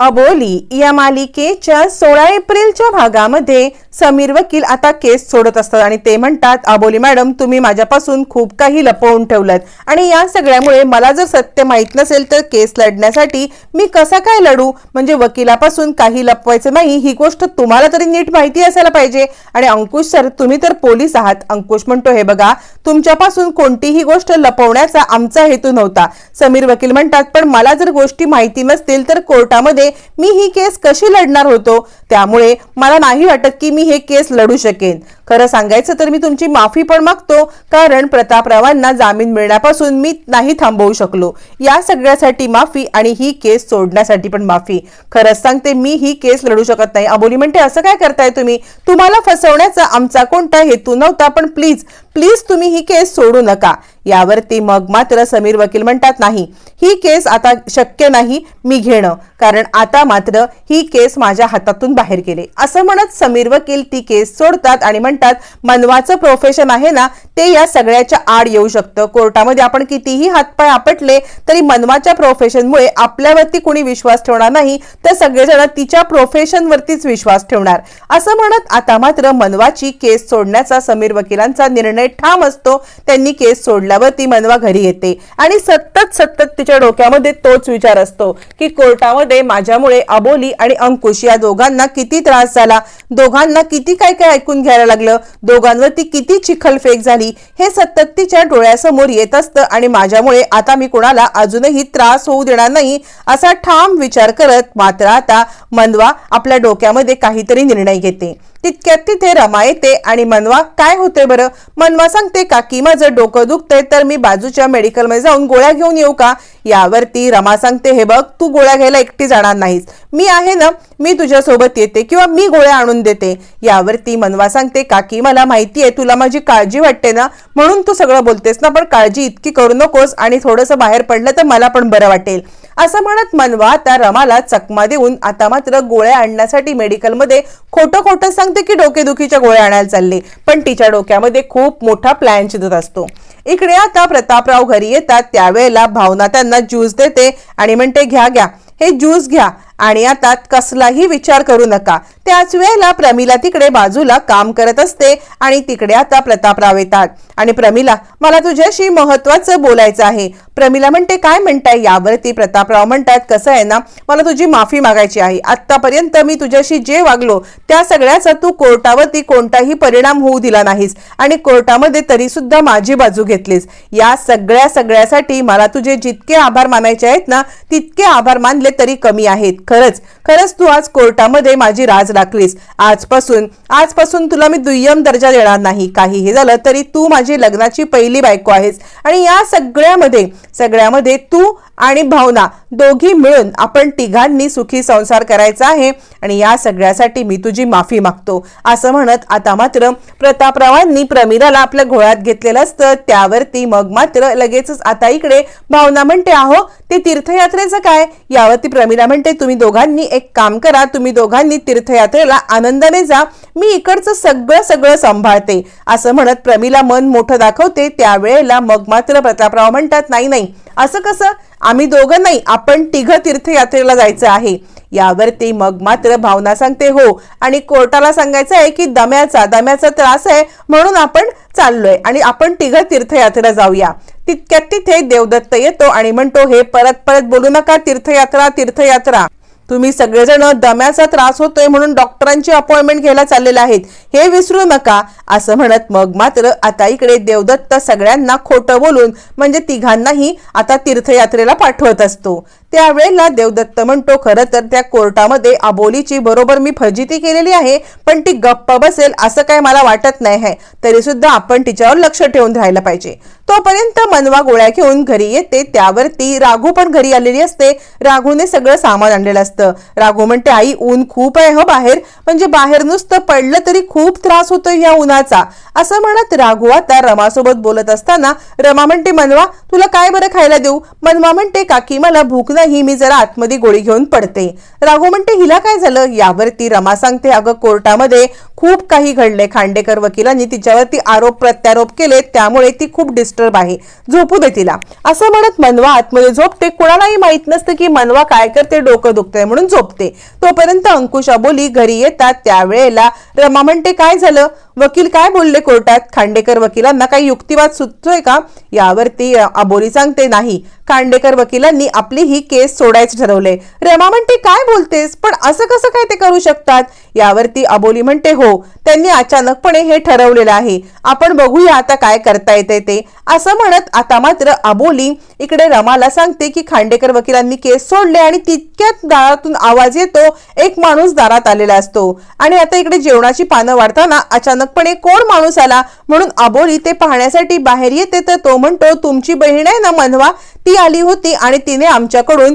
अबोली या मालिकेच्या सोळा एप्रिलच्या भागामध्ये समीर वकील आता केस सोडत असतात आणि ते म्हणतात अबोली मॅडम तुम्ही माझ्यापासून खूप काही लपवून ठेवलं आणि या सगळ्यामुळे मला जर सत्य माहीत नसेल तर केस लढण्यासाठी मी कसा काय लढू? म्हणजे वकिलापासून काही लपवायचं नाही ही गोष्ट तुम्हाला तरी नीट माहिती असायला पाहिजे. आणि अंकुश सर तुम्ही तर पोलीस आहात. अंकुश म्हणतो हे बघा तुमच्यापासून कोणतीही गोष्ट लपवण्याचा आमचा हेतू नव्हता. समीर वकील म्हणतात पण मला जर गोष्टी माहिती नसतील तर कोर्टामध्ये मी ही केस कशी लढणार होतो? त्यामुळे मला नाही वाटत की मी हे केस लढू शकेन. खरं सांगायचं तर मी तुमची माफी पण मागतो कारण प्रतापरावांना जामीन मिळण्यापासून मी नाही थांबवू शकलो. या सगळ्यासाठी माफी आणि ही केस सोडण्यासाठी पण माफी. खरंच सांगते मी ही केस लढू शकत नाही. अबोली म्हणते असं काय करताय तुम्ही? तुम्हाला फसवण्याचा आमचा कोणता हेतू नव्हता पण प्लीज प्लीज तुम्ही ही केस सोडू नका. यावरती मग मात्र समीर वकील म्हणतात नाही ही केस आता शक्य नाही मी घेणं. कारण आता मात्र ही केस माझ्या हातातून बाहेर गेले. असं म्हणत समीर वकील ती केस सोडतात आणि म्हणतात मनवाचं प्रोफेशन आहे ना ते या सगळ्याच्या आड येऊ शकतं. कोर्टामध्ये आपण कितीही हातपाय आपटले तरी मनवाच्या प्रोफेशनमुळे आपल्यावरती कोणी विश्वास ठेवणार नाही तर सगळेजण तिच्या प्रोफेशनवरतीच विश्वास ठेवणार. असं म्हणत आता मात्र मनवाची केस सोडण्याचा समीर वकिलांचा निर्णय ठाम असतो त्यांनी केस सोडल्यावर ती मनवा घरी येते. आणि सतत सतत तिच्या डोक्यामध्ये तोच विचार असतो की कोर्टामध्ये माझ्यामुळे अबोली आणि अंकुश या दोघांना किती त्रास झाला? दोघांना किती काय काय ऐकून घ्यायला लागलं? दोघांवर ती किती चिखलफेक झाली? हे सतत तिच्या डोळ्यासमोर येत असतं आणि माझ्यामुळे आता मी कोणाला अजूनही त्रास होऊ देणार नाही असा ठाम विचार करत मात्र आता मनवा आपल्या डोक्यामध्ये काहीतरी निर्णय घेते. तितक्यात तिथे रमा येते आणि मनवा काय होते बरं? मनवा सांगते काकी माझं डोकं दुखतंय तर मी बाजूच्या मेडिकलमध्ये जाऊन गोळ्या घेऊन येऊ का? यावरती रमा सांगते हे बघ तू गोळ्या घ्यायला एकटी जाणार नाहीस. मी आहे ना मी तुझ्यासोबत येते किंवा मी गोळ्या आणून देते. यावरती मनवा सांगते काकी मला माहिती आहे तुला माझी काळजी वाटते ना? म्हणून तू सगळं बोलतेस ना पण काळजी इतकी करू नकोस आणि थोडंसं बाहेर पडलं तर मला पण बरं वाटेल. असं म्हणत मनवा त्या रमाला चकमा देऊन आता मात्र गोळ्या आणण्यासाठी मेडिकलमध्ये खोटं खोटं सांगते की डोकेदुखीच्या गोळ्या आणायला चालले. पण तिच्या डोक्यामध्ये खूप मोठा प्लॅन चिदत असतो. इकडे आता प्रतापराव घरी येतात. त्यावेळेला भावना त्यांना ज्यूस देते आणि म्हणते घ्या घ्या. हे ज्यूस घ्या. आणि आता कसलाही विचार करू नका. त्याच वेळेला प्रमिला तिकडे बाजूला काम करत असते आणि तिकडे आता प्रतापराव येतात. आणि प्रमिला मला तुझ्याशी महत्वाचं बोलायचं आहे. प्रमिला म्हणते काय म्हणताय यावरती? प्रतापराव म्हणतात कसं आहे ना मला तुझी माफी मागायची आहे. आत्तापर्यंत मी तुझ्याशी जे वागलो त्या सगळ्याचा तू कोर्टावरती कोणताही परिणाम होऊ दिला नाहीस. आणि कोर्टामध्ये तरी सुद्धा माझी बाजू घेतलीस. या सगळ्या सगळ्यासाठी मला तुझे जितके आभार मानायचे आहेत ना तितके आभार मानले तरी कमी आहेत. खरंच खरंच तू आज कोर्टामध्ये माझी राज राखलीस. आजपासून आजपासून तुला मी दुय्यम दर्जा देणार नाही. काहीही झालं तरी तू माझी लग्नाची पहिली बायको आहेस. आणि या सगळ्यामध्ये सगळ्यामध्ये तू आणि भावना दोघी मिळून आपण तिघांनी सुखी संसार करायचा आहे. आणि या सगळ्यासाठी मी तुझी माफी मागतो. असं म्हणत आता मात्र प्रतापरावांनी प्रमिलाला आपल्या घोळ्यात घेतलेलं असतं. त्यावरती मग मात्र लगेचच आता इकडे भावना म्हणते आहो ते तीर्थयात्रेचं काय? यावरती प्रमिला म्हणते तुम्ही दोघांनी एक काम करा. तुम्ही दोघांनी तीर्थयात्रेला आनंदाने जा. मी इकडचं सगळं सगळं सांभाळते. असं म्हणत प्रमिला मन मोठं दाखवते. त्यावेळेला मग मात्र प्रतापराव म्हणतात नाही नाही. असं कसं? आम्ही दोघं नाही आपण तिघं तीर्थयात्रेला जायचं आहे. यावरती मग मात्र भावना सांगते हो. आणि कोर्टाला सांगायचं आहे की दम्याचा दम्याचा त्रास आहे म्हणून आपण चाललोय आणि आपण तिघं तीर्थयात्रेला जाऊया. तितक्यात तिथे देवदत्त येतो आणि म्हणतो हे परत परत बोलू नका तीर्थयात्रा तीर्थयात्रा. तुम्ही सगळेजण दम्याचा त्रास होतोय म्हणून डॉक्टरांची अपॉइंटमेंट घ्यायला चाललेले आहेत. हे विसरू नका असं म्हणत मग मात्र आता इकडे देवदत्त सगळ्यांना खोटं बोलून म्हणजे तिघांनाही आता तीर्थयात्रेला पाठवत असतो. त्यावेळेला देवदत्त म्हणतो खरं तर त्या कोर्टामध्ये अबोलीची बरोबर मी फजिती केलेली आहे पण ती गप्प बसेल असं काय मला वाटत नाही आहे. तरी सुद्धा आपण तिच्यावर लक्ष ठेवून राहायला पाहिजे. तोपर्यंत मनवा गोळ्या घेऊन घरी येते. त्यावर ती राघू पण घरी आलेली असते. राघूने सगळं सामान आणलेलं असतं. राघू म्हणते आई ऊन खूप आहे हो बाहेर. म्हणजे बाहेर नुसतं पडलं तरी खूप त्रास होतो या उन्हाचा. असं म्हणत राघू आता रमासोबत बोलत असताना रमा म्हणते मनवा तुला काय बरं खायला देऊ? मनवा म्हणते काकी मला भूक नाही. ही मी जरा आतमध्ये गोळी घेऊन पडते. राघू म्हणते हिला काय झालं? यावरती रमा सांगते अगं कोर्टामध्ये खूप काही घडले खांडेकर वकिलांनी तिच्यावरती आरोप प्रत्यारोप केले त्यामुळे ती खूप डिस्टर्ब आहे. झोपू दे तिला. असं म्हणत मनवा आतमध्ये झोपते. कोणालाही माहीत नसतं की मनवा काय करते डोकं दुखतंय म्हणून झोपते. तोपर्यंत अंकुश अबोली घरी येतात. त्यावेळेला रमा म्हणते काय झालं? वकील काय बोलले कोर्टात? खांडेकर वकिलांना काही युक्तिवाद सुचतोय का? यावरती अबोली सांगते नाही. खांडेकर वकिलांनी आपली ही केस सोडायचं ठरवले रमा म्हणते काय बोलतेस? पण असं कसं काय ते करू शकतात? यावरती अबोली म्हणते हो त्यांनी अचानकपणे हे ठरवलेलं आहे. आपण बघूया आता काय करता येते ते. असं म्हणत आता मात्र अबोली इकडे रमाला सांगते की खांडेकर वकिलांनी केस सोडले आणि तितक्यात दारातून आवाज येतो एक माणूस दारात आलेला असतो. आणि आता इकडे जेवणाची पानं वाढताना अचानक अचानकपणे कोण माणूस आला? म्हणून अबोली ते पाहण्यासाठी बाहेर येते तर तो म्हणतो तुमची बहीण आहे ना मनवा? ती आली होती आणि तिने आमच्याकडून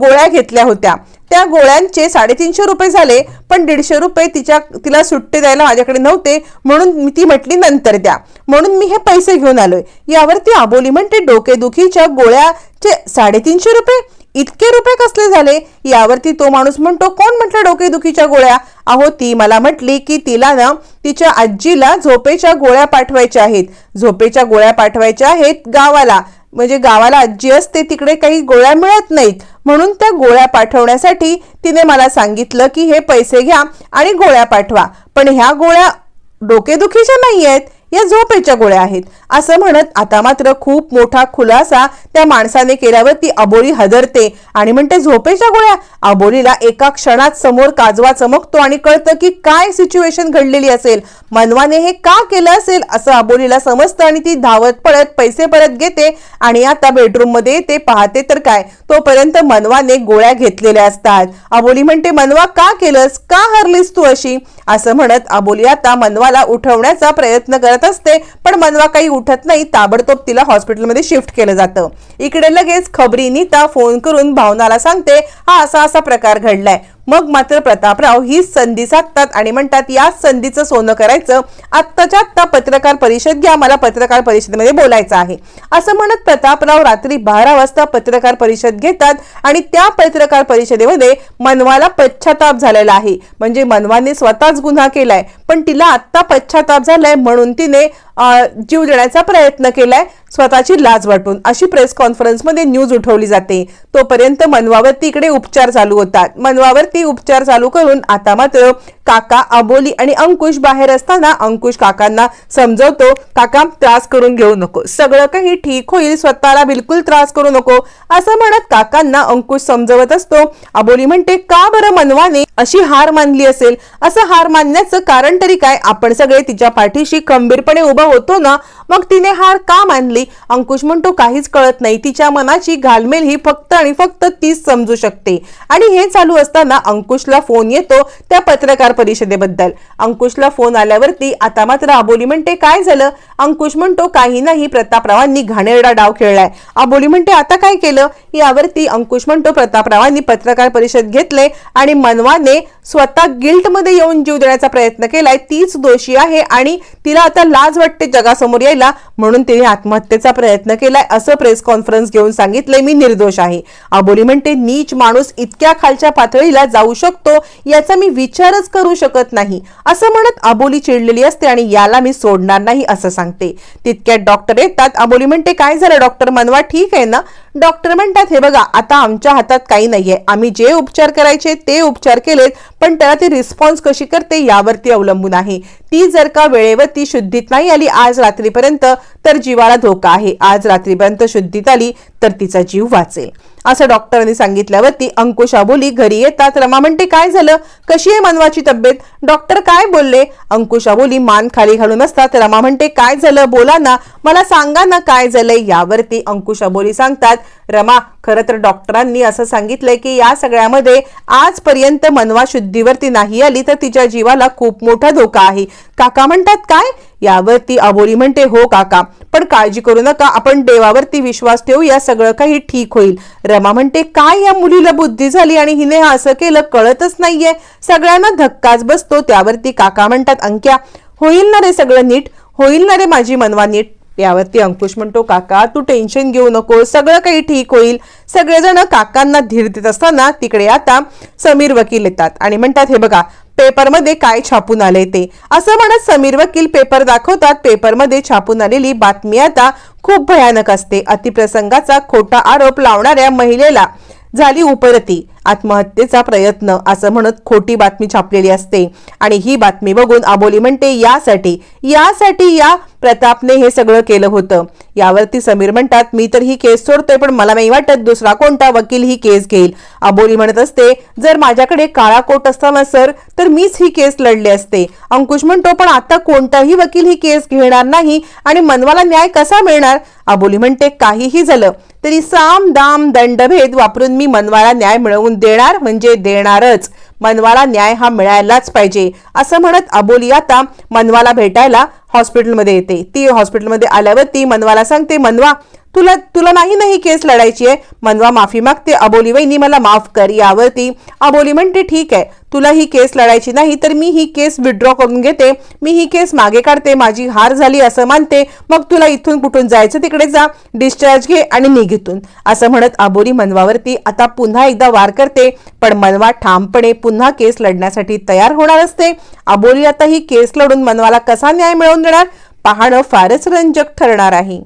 गोळ्या घेतल्या होत्या. त्या गोळ्यांचे साडेतीनशे रुपये झाले पण दीडशे रुपये तिच्या तिला सुट्टे द्यायला माझ्याकडे नव्हते. म्हणून मी ती म्हटली नंतर द्या. म्हणून मी हे पैसे घेऊन आलोय. यावरती आबोली म्हणते डोकेदुखीच्या गोळ्याचे साडेतीनशे रुपये? इतके रुपये कसले झाले? यावरती तो माणूस म्हणतो कोण म्हटलं डोकेदुखीच्या गोळ्या? अहो ती मला म्हटली की तिला ना तिच्या आजीला झोपेच्या गोळ्या पाठवायच्या आहेत. झोपेच्या गोळ्या पाठवायच्या आहेत गावाला. म्हणजे गावाला आजी असते तिकडे काही गोळ्या मिळत नाहीत. म्हणून त्या गोळ्या पाठवण्यासाठी तिने मला सांगितलं की हे पैसे घ्या आणि गोळ्या पाठवा. पण ह्या गोळ्या डोकेदुखीच्या नाही आहेत या झोपेच्या गोळ्या आहेत. असं म्हणत आता मात्र खूप मोठा खुलासा त्या माणसाने केल्यावर ती अबोली हदरते. आणि म्हणते झोपेच्या गोळ्या? अबोलीला एका क्षणात समोर काजवा चमकतो आणि कळतं की काय सिच्युएशन घडलेली असेल. मनवाने हे का केलं असेल असं अबोलीला समजतं आणि ती धावत पळत पैसे परत घेते आणि आता बेडरूममध्ये ते पाहते तर काय? तोपर्यंत मनवाने गोळ्या घेतलेल्या असतात. अबोली म्हणते मनवा का केलंस? का हरलीस तू अशी? असं म्हणत अबोली आता मनवाला उठवण्याचा प्रयत्न करत असते पण मनवा काही उठत नाही ताबडतोब तिला हॉस्पिटलमध्ये शिफ्ट केलं जातं. इकडे लगेच खबरी नीता फोन करून भावनाला सांगते हा असा असा प्रकार घडलाय. मग मात्र प्रतापराव ही संधी साधतात आणि म्हणतात याच संधीचं सोनं करायचं आत्ताच्या आत्ता पत्रकार परिषद घ्या मला पत्रकार परिषदेमध्ये बोलायचं आहे. असं म्हणत प्रतापराव रात्री बारा वाजता पत्रकार परिषद घेतात आणि त्या पत्रकार परिषदेमध्ये मनवाला पश्चाताप झालेला आहे. म्हणजे मनवाने स्वतःच गुन्हा केलाय पण तिला आत्ता पश्चाताप झालाय म्हणून तिने जीव देण्याचा प्रयत्न केलाय. स्वतःची लाज वाटून अशी प्रेस कॉन्फरन्समध्ये न्यूज उठवली जाते. तोपर्यंत मनवावरती इकडे उपचार चालू होतात. मनवावरती उपचार चालू करून आता मात्र काका अबोली आणि अंकुश बाहेर असताना अंकुश काकांना समजवतो काका त्रास करून घेऊ नको. सगळं काही ठीक होईल स्वतःला बिलकुल त्रास करू नको. असं म्हणत काकांना अंकुश समजवत असतो. अबोली म्हणते का बरं मनवाने अशी हार मानली असेल? असं हार मानण्याचं कारण तरी काय? आपण सगळे तिच्या पाठीशी खंबीरपणे उभं होतो ना मग तिने हार का मानली? अंकुश म्हणतो काहीच कळत नाही. तिच्या मनाची घालमेल ही फक्त आणि फक्त तीच समजू शकते. आणि हे चालू असताना अंकुशला फोन येतो त्या पत्रकार परिषदेबद्दल. अंकुशला फोन आल्यावरती आता मात्र अबोली म्हणते काय झालं? अंकुश म्हणतो काही नाही प्रतापरावांनी घाणेरडा डाव खेळलाय. अबोली म्हणते आता काय केलं? यावरती अंकुश म्हणतो प्रतापरावांनी पत्रकार परिषद घेतले आणि मनवाने स्वतः गिल्टमध्ये येऊन जीव देण्याचा प्रयत्न केलाय. तीच दोषी आहे आणि तिला आता लाज वाटते जगासमोर यायला म्हणून तिने आत्महत्या हत्येचा प्रयत्न केलाय असं प्रेस कॉन्फरन्स घेऊन सांगितलंय मी निर्दोष आहे. अबोली म्हणते नीच माणूस इतक्या खालच्या पातळीला जाऊ शकतो याचा मी विचारच करू शकत नाही. असं म्हणत अबोली चिडलेली असते आणि याला मी सोडणार नाही असं सांगते. तितक्यात डॉक्टर येतात. अबोली म्हणते काय झालं डॉक्टर मनवा ठीक आहे ना? डॉक्टर म्हणतात हे बघा आता आमच्या हातात काही नाहीये. आम्ही जे उपचार करायचे ते उपचार केलेत पण त्याला ती रिस्पॉन्स कशी करते यावरती अवलंबून आहे. ती जर का वेळेवरती शुद्धीत नाही आली आज रात्रीपर्यंत तर जीवाला धोका आहे. आज रात्रीपर्यंत शुद्धीत आली तर तिचा जीव वाचेल. असं डॉक्टरांनी सांगितल्यावरती अंकुश अबोली घरी येतात. रमा म्हणते काय झालं? कशी आहे मनवाची तब्येत? डॉक्टर काय बोलले? अंकुश अबोली मान खाली घालून असतात. रमा म्हणते काय झालं? बोला ना. मला सांगा ना काय झालंय. यावरती अंकुश अबोली सांगतात रमा खरं तर डॉक्टरांनी असं सांगितलंय की या सगळ्यामध्ये आजपर्यंत मनवा शुद्धीवरती नाही आली तर तिच्या जीवाला खूप मोठा धोका आहे. काका म्हणतात काय? यावरती अबोली म्हणते हो काका पण काळजी करू नका आपण देवावरती विश्वास ठेवू या सगळं काही ठीक होईल. रमा म्हणते काय या मुलीला बुद्धी झाली आणि हिने हा असं केलं कळतच नाहीये. सगळ्यांना धक्काच बसतो त्यावरती काका म्हणतात अंक्या होईल ना रे सगळं नीट? होईल ना रे माझी मनवा नीट? यावरती अंकुश म्हणतो काका तू टेन्शन घेऊ नको सगळं काही ठीक होईल. सगळेजण काकांना धीर देत असताना तिकडे आता समीर वकील येतात आणि म्हणतात हे बघा पेपरमध्ये काय छापून आले ते? असं म्हणत समीर वकील पेपर दाखवतात. पेपरमध्ये छापून आलेली बातमी आता खूप भयानक असते. अतिप्रसंगाचा खोटा आरोप लावणाऱ्या महिलेला झाली उपरती. आत्महत्येचा प्रयत्न असं म्हणत खोटी बातमी छापलेली असते. आणि ही बातमी बघून आबोली म्हणते यासाठी यासाठी या प्रतापने हे सगळं केलं होतं. यावरती समीर म्हणतात मी तर ही केस सोडतोय पण मला नाही वाटत दुसरा कोणता वकील ही केस घेईल. आबोली म्हणत असते जर माझ्याकडे काळा कोट असता ना सर तर मीच ही केस लढले असते. अंकुश म्हणतो पण आता कोणताही वकील ही केस घेणार नाही आणि मनवाला न्याय कसा मिळणार? आबोली म्हणते काहीही झालं तरी साम दाम दंडभेद वापरून मी मनवाला न्याय मिळवून देणार म्हणजे देणारच. मनवाला न्याय हा मिळायलाच पाहिजे. असं म्हणत अबोली आता मनवाला भेटायला हॉस्पिटलमध्ये येते. ती हॉस्पिटलमध्ये आल्यावर ती मनवाला सांगते मनवा तुला तुला नाही ना ही केस लढायची आहे? मनवा माफी मागते. अबोली वहिनी मला माफ कर यावरती. अबोली म्हणते ठीक आहे. तुला ही केस लढायची नाही तर मी ही केस विड्रॉ करून घेते. मी ही केस मागे काढते. माझी हार झाली असं मानते. मग तुला इथून कुठून जायचं? तिकडे जा. डिस्चार्ज घे आणि निघितून असं म्हणत अबोली मनवावरती आता पुन्हा एकदा वार करते. पण मनवा ठामपणे पुन्हा केस लढण्यासाठी तयार होणार असते. अबोली आता ही केस लढून मनवाला कसा न्याय मिळवून देणार? पाहणं फारच रंजक ठरणार आहे.